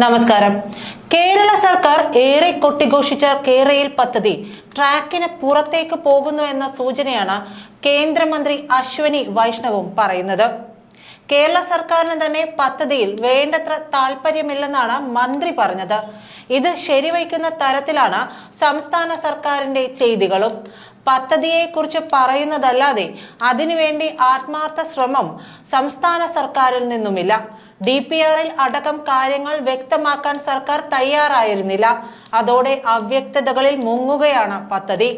നമസ്കാരം. കേരള സർക്കാർ ഏറെ കൊട്ടിഘോഷിച്ച കേരയിൽ പദ്ധതി ട്രാക്കിന് പുറത്തേക്ക് പോകുന്നു എന്ന സൂചനയാണ് കേന്ദ്രമന്ത്രി അശ്വനി വൈഷ്ണവും പറയുന്നത്. കേരള സർക്കാരിന് തന്നെ പദ്ധതിയിൽ വേണ്ടത്ര താല്പര്യമില്ലെന്നാണ് മന്ത്രി പറഞ്ഞത്. ഇത് ശരിവയ്ക്കുന്ന തരത്തിലാണ് സംസ്ഥാന സർക്കാരിന്റെ ചെയ്തികളും. പദ്ധതിയെക്കുറിച്ച് പറയുന്നതല്ലാതെ അതിനുവേണ്ടി ആത്മാർത്ഥ ശ്രമം സംസ്ഥാന സർക്കാരിൽ നിന്നുമില്ല. ഡി പി ആറിൽ അടക്കം കാര്യങ്ങൾ വ്യക്തമാക്കാൻ സർക്കാർ തയ്യാറായിരുന്നില്ല. അതോടെ അവ്യക്തതകളിൽ മുങ്ങുകയാണ് പദ്ധതി.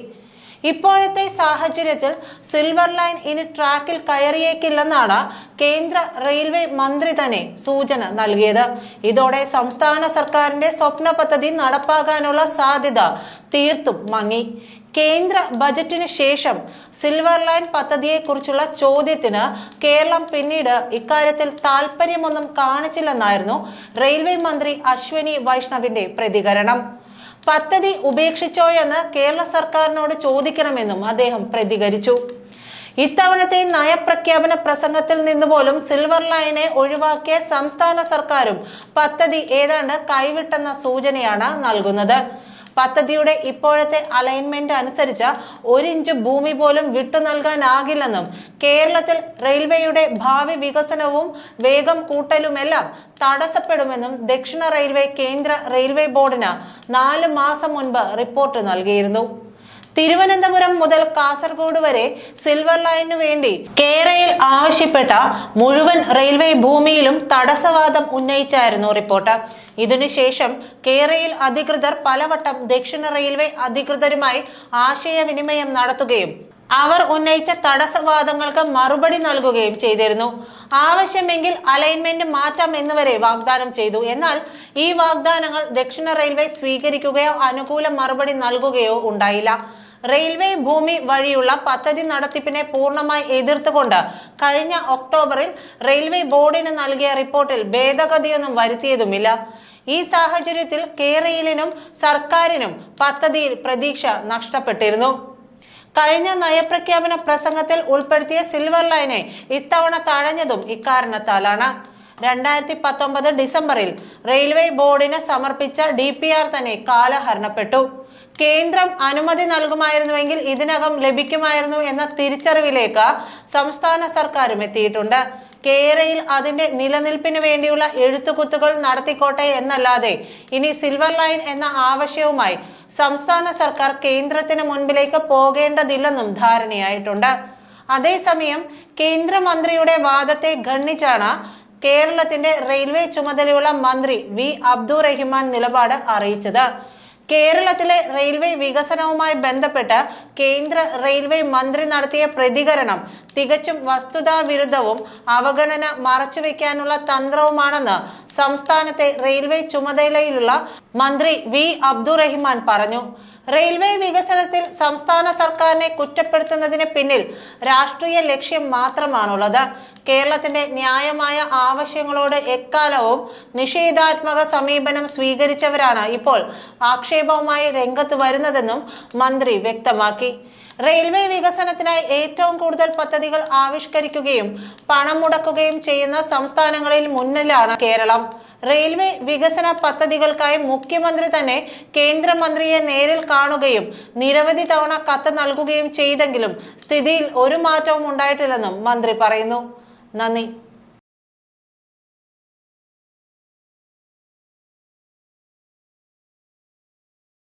ഇപ്പോഴത്തെ സാഹചര്യത്തിൽ സിൽവർ ലൈൻ ഇനി ട്രാക്കിൽ കയറിയേക്കില്ലെന്നാണ് കേന്ദ്ര റെയിൽവേ മന്ത്രി തന്നെ സൂചന നൽകിയത്. ഇതോടെ സംസ്ഥാന സർക്കാരിന്റെ സ്വപ്ന പദ്ധതി നടപ്പാക്കാനുള്ള സാധ്യത തീർത്തും മങ്ങി. കേന്ദ്ര ബജറ്റിന് ശേഷം സിൽവർ ലൈൻ പദ്ധതിയെക്കുറിച്ചുള്ള ചോദ്യത്തിന് കേരളം പിന്നീട് ഇക്കാര്യത്തിൽ താല്പര്യമൊന്നും കാണിച്ചില്ലെന്നായിരുന്നു റെയിൽവേ മന്ത്രി അശ്വനി വൈഷ്ണവിന്റെ പ്രതികരണം. പദ്ധതി ഉപേക്ഷിച്ചോ എന്ന് കേരള സർക്കാരിനോട് ചോദിക്കണമെന്നും അദ്ദേഹം പ്രതികരിച്ചു. ഇത്തവണത്തെ നയപ്രഖ്യാപന പ്രസംഗത്തിൽ നിന്ന് പോലും സിൽവർ ലൈനെ ഒഴിവാക്കിയ സംസ്ഥാന സർക്കാരും പദ്ധതി ഏതാണ്ട് കൈവിട്ടെന്ന സൂചനയാണ് നൽകുന്നത്. പദ്ധതിയുടെ ഇപ്പോഴത്തെ അലൈൻമെന്റ് അനുസരിച്ച് ഒരു ഇഞ്ച് ഭൂമി പോലും വിട്ടു നൽകാനാകില്ലെന്നും കേരളത്തിൽ റെയിൽവേയുടെ ഭാവി വികസനവും വേഗം കൂട്ടലുമെല്ലാം തടസ്സപ്പെടുമെന്നും ദക്ഷിണ റെയിൽവേ കേന്ദ്ര റെയിൽവേ ബോർഡിന് നാല് മാസം മുൻപ് റിപ്പോർട്ട് നൽകിയിരുന്നു. തിരുവനന്തപുരം മുതൽ കാസർഗോഡ് വരെ സിൽവർ ലൈനു വേണ്ടി കേരയിൽ ആവശ്യപ്പെട്ട മുഴുവൻ റെയിൽവേ ഭൂമിയിലും തടസ്സവാദം ഉന്നയിച്ചായിരുന്നു റിപ്പോർട്ട്. ഇതിനുശേഷം കേരയിൽ അധികൃതർ പലവട്ടം ദക്ഷിണ റെയിൽവേ അധികൃതരുമായി ആശയവിനിമയം നടത്തുകയും അവർ ഉന്നയിച്ച തടസ്സവാദങ്ങൾക്ക് മറുപടി നൽകുകയും ചെയ്തിരുന്നു. ആവശ്യമെങ്കിൽ അലൈൻമെന്റ് മാറ്റാം എന്നുവരെ വാഗ്ദാനം ചെയ്തു. എന്നാൽ ഈ വാഗ്ദാനങ്ങൾ ദക്ഷിണ റെയിൽവേ സ്വീകരിക്കുകയോ അനുകൂല മറുപടി നൽകുകയോ ഉണ്ടായില്ല. റെയിൽവേ ഭൂമി വഴിയുള്ള പദ്ധതി നടത്തിപ്പിനെ പൂർണമായി എതിർത്തുകൊണ്ട് കഴിഞ്ഞ ഒക്ടോബറിൽ റെയിൽവേ ബോർഡിന് നൽകിയ റിപ്പോർട്ടിൽ ഭേദഗതിയൊന്നും വരുത്തിയതുമില്ല. ഈ സാഹചര്യത്തിൽ കേരളിനും സർക്കാരിനും പദ്ധതിയിൽ പ്രതീക്ഷ നഷ്ടപ്പെട്ടിരുന്നു. കഴിഞ്ഞ നയപ്രഖ്യാപന പ്രസംഗത്തിൽ ഉൾപ്പെടുത്തിയ സിൽവർ ലൈനെ ഇത്തവണ തഴഞ്ഞതും ഇക്കാരണത്താലാണ്. രണ്ടായിരത്തി പത്തൊമ്പത് ഡിസംബറിൽ റെയിൽവേ ബോർഡിന് സമർപ്പിച്ച ഡി തന്നെ കാലഹരണപ്പെട്ടു. കേന്ദ്രം അനുമതി നൽകുമായിരുന്നുവെങ്കിൽ ഇതിനകം ലഭിക്കുമായിരുന്നു എന്ന തിരിച്ചറിവിലേക്ക് സംസ്ഥാന സർക്കാരും എത്തിയിട്ടുണ്ട്. കേരയിൽ അതിന്റെ നിലനിൽപ്പിന് വേണ്ടിയുള്ള എഴുത്തുകുത്തുകൾ നടത്തിക്കോട്ടെ എന്നല്ലാതെ ഇനി സിൽവർ ലൈൻ എന്ന ആവശ്യവുമായി സംസ്ഥാന സർക്കാർ കേന്ദ്രത്തിന് മുൻപിലേക്ക് പോകേണ്ടതില്ലെന്നും ധാരണയായിട്ടുണ്ട്. അതേസമയം കേന്ദ്രമന്ത്രിയുടെ വാദത്തെ ഖണ്ഡിച്ചാണ് കേരളത്തിന്റെ റെയിൽവേ ചുമതലയുള്ള മന്ത്രി വി അബ്ദുറഹിമാൻ നിലപാട് അറിയിച്ചത്. കേരളത്തിലെ റെയിൽവേ വികസനവുമായി ബന്ധപ്പെട്ട് കേന്ദ്ര റെയിൽവേ മന്ത്രി നടത്തിയ പ്രതികരണം തികച്ചും വസ്തുതാവിരുദ്ധവും അവഗണന മറച്ചുവെക്കാനുള്ള തന്ത്രവുമാണെന്ന് സംസ്ഥാനത്തെ റെയിൽവേ ചുമതലയിലുള്ള മന്ത്രി വി അബ്ദുറഹിമാൻ പറഞ്ഞു. റെയിൽവേ വികസനത്തിൽ സംസ്ഥാന സർക്കാരിനെ കുറ്റപ്പെടുത്തുന്നതിന് പിന്നിൽ രാഷ്ട്രീയ ലക്ഷ്യം മാത്രമാണുള്ളത്. കേരളത്തിന്റെ ന്യായമായ ആവശ്യങ്ങളോട് എക്കാലവും നിഷേധാത്മക സമീപനം സ്വീകരിച്ചവരാണ് ഇപ്പോൾ ആക്ഷേപവുമായി രംഗത്ത് വരുന്നതെന്നും മന്ത്രി വ്യക്തമാക്കി. റെയിൽവേ വികസനത്തിനായി ഏറ്റവും കൂടുതൽ പദ്ധതികൾ ആവിഷ്കരിക്കുകയും പണം മുടക്കുകയും ചെയ്യുന്ന സംസ്ഥാനങ്ങളിൽ മുന്നിലാണ് കേരളം. റെയിൽവേ വികസന പദ്ധതികൾക്കായി മുഖ്യമന്ത്രി തന്നെ കേന്ദ്രമന്ത്രിയെ നേരിൽ കാണുകയും നിരവധി തവണ കത്ത് നൽകുകയും ചെയ്തെങ്കിലും സ്ഥിതിയിൽ ഒരു മാറ്റവും ഉണ്ടായിട്ടില്ലെന്നും മന്ത്രി പറയുന്നു. നന്ദി.